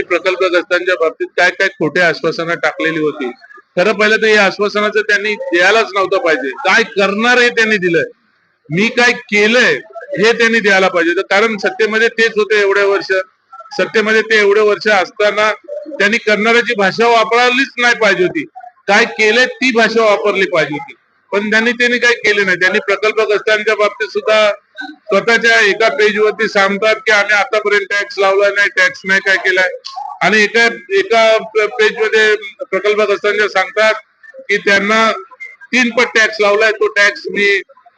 त्यांनी प्रकल्पग्रस्तांच्या बाबतीत काय काय खोटे आश्वासनं टाकलेली होती. खरं पहिलं तर या आश्वासनाचं त्यांनी द्यायलाच नव्हतं पाहिजे. काय करणार हे त्यांनी दिलंय. मी काय केलंय हे त्यांनी द्यायला पाहिजे. तर कारण सत्तेमध्ये तेच होते एवढे वर्ष. सत्तेमध्ये ते एवढे वर्ष असताना त्यांनी करणाऱ्याची भाषा वापरायलाच नाही पाहिजे होती. काय केलंय ती भाषा वापरली पाहिजे होती. पण त्यांनी त्यांनी काय केले नाही. त्यांनी प्रकल्पग्रस्तांच्या बाबतीत सुद्धा स्वतःच्या एका पेज वरती सांगतात की आम्ही आतापर्यंत टॅक्स लावला नाही टॅक्स नाही काय केलाय. आणि एका एका पेजमध्ये असताना सांगतात की त्यांना तीन पट टॅक्स लावलाय तो टॅक्स मी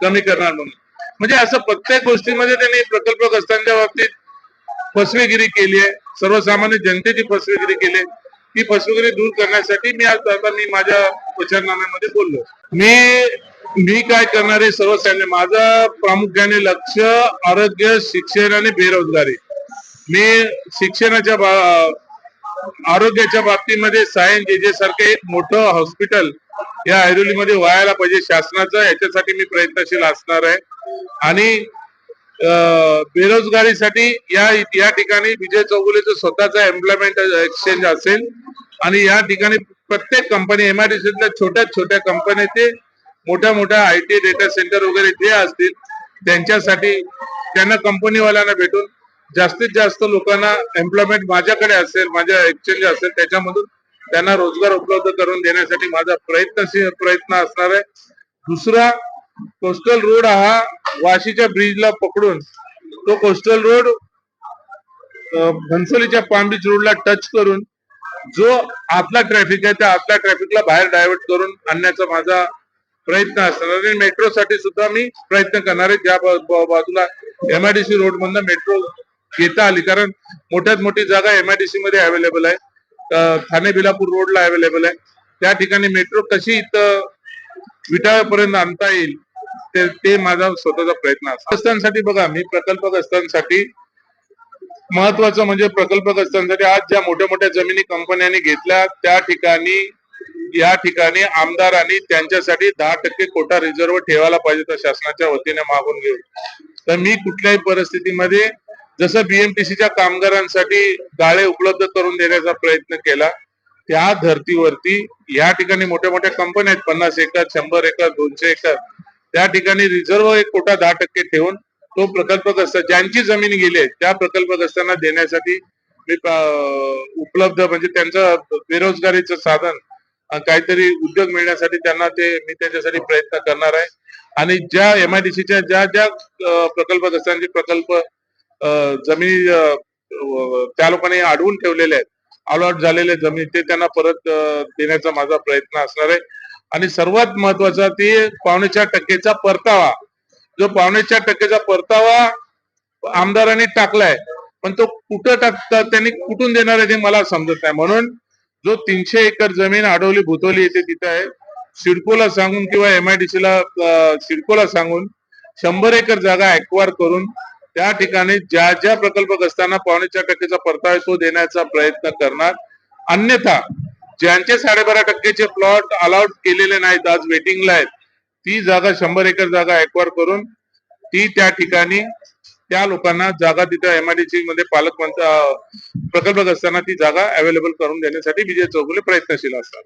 कमी करणार म्हणून. म्हणजे असं प्रत्येक गोष्टीमध्ये त्यांनी प्रकल्पग्रस्तांच्या बाबतीत फसवेगिरी केली आहे. सर्वसामान्य जनतेची फसवेगिरी केली आहे. ती फसवेगिरी दूर करण्यासाठी मी आज आता मी माझ्या प्रचारनाम्यामध्ये बोललो मी मी काय करणार आहे सर्वसामान्य माझं प्रामुख्याने लक्ष आरोग्य शिक्षण आणि बेरोजगारी मी शिक्षणाच्या बा- आरोग्याच्या बाबतीमध्ये सायन जे जे सारखे एक मोठं हॉस्पिटल या ऐरोलीमध्ये व्हायला पाहिजे शासनाचं याच्यासाठी मी प्रयत्नशील असणार आहे. आणि बेरोजगारीसाठी या या ठिकाणी विजय चौगुलेचं स्वतःचा एम्प्लॉयमेंट एक्सचेंज असेल. आणि या ठिकाणी प्रत्येक कंपनी एमआयडीसीतल्या छोट्या छोट्या कंपन्या ते मोठ्या मोठ्या आय टी डेटा सेंटर वगैरे जे असतील त्यांच्यासाठी त्यांना कंपनीवाल्यांना भेटून जास्तीत जास्त लोकांना एम्प्लॉयमेंट माझ्याकडे असेल माझ्या एक्सचेंज असेल त्याच्यामधून त्यांना रोजगार उपलब्ध करून देण्यासाठी माझा प्रयत्नशील प्रयत्न असणार आहे. दुसरा कोस्टल रोड हा वाशीच्या ब्रिजला पकडून तो कोस्टल रोड घनसोलीच्या पाम बीच रोडला टच करून जो आतला ट्रॅफिक आहे त्या आतल्या ट्रॅफिकला बाहेर डायव्हर्ट करून आणण्याचा माझा प्रयत्न असणार आणि मेट्रोसाठी सुद्धा मी प्रयत्न करणार आहे. ज्या बाजूला एमआयडीसी रोड मधनं मेट्रो घेता आली. कारण मोठ्यात मोठी जागा एमआयडीसी मध्ये अवेलेबल आहे. ठाणे बिलापूर रोडला अवेलेबल आहे. त्या ठिकाणी मेट्रो कशी इथं विटाळ्यापर्यंत आणता येईल ते ते माझा स्वतःचा प्रयत्न असतो ग्रस्तांसाठी बघा मी प्रकल्पग्रस्तांसाठी महत्वाचं म्हणजे प्रकल्पग्रस्तांसाठी आज ज्या मोठ्या मोठ्या जमिनी कंपन्यांनी घेतल्या त्या ठिकाणी या ठिकाणी आमदारांनी त्यांच्यासाठी दहा टक्के कोटा रिझर्व ठेवायला पाहिजे तर शासनाच्या वतीने मागून घेऊ तर मी कुठल्याही परिस्थितीमध्ये जसं बीएमटीसीच्या कामगारांसाठी गाळे उपलब्ध करून देण्याचा प्रयत्न केला त्या धर्तीवरती या ठिकाणी मोठ्या मोठ्या कंपन्या आहेत पन्नास एकर शंभर एकर दोनशे एकर त्या ठिकाणी रिझर्व एक कोटा दहा टक्के ठेवून तो प्रकल्पग्रस्त ज्यांची जमीन गेली आहे त्या प्रकल्पग्रस्तांना देण्यासाठी मी उपलब्ध म्हणजे त्यांचं बेरोजगारीचं साधन काहीतरी उद्योग मिळण्यासाठी त्यांना ते मी त्याच्यासाठी प्रयत्न करणार आहे. आणि ज्या एम आय डी सीच्या ज्या ज्या प्रकल्पग्रस्तांचे प्रकल्प जमिनी त्या लोकांनी अडवून ठेवलेले आहेत अलॉट झालेले जमीन ते त्यांना परत देण्याचा माझा प्रयत्न असणार आहे. आणि सर्वात महत्त्वाचा ते पावणे चार टक्केचा परतावा. जो पावणे चार टक्केचा परतावा आमदारांनी टाकलाय पण तो कुठं टाकतात त्यांनी कुठून देणार आहे ते मला समजत नाही. म्हणून जो तीनशे एकर जमीन आडवली भुतवली येते तिथं आहे सिडकोला सांगून किंवा एमआयडीसी ला सिडकोला सांगून शंभर एकर जागा ऍक्वायर करून त्या ठिकाणी ज्या ज्या प्रकल्पग्रस्तांना पावणे चार टक्केचा परतावा तो देण्याचा प्रयत्न करणार. अन्यथा ज्यांचे साडेबारा टक्केचे प्लॉट अलाउड केलेले नाहीत आज वेटिंगला आहेत ती जागा शंभर एकर जागा ऍक्वायर करून ती त्या ठिकाणी त्या लोकांना जागा तिथं एमआयडीसी मध्ये पालकमंत्र प्रकल्प असताना ती जागा अवेलेबल करून देण्यासाठी विजय चौगुले प्रयत्नशील असतात.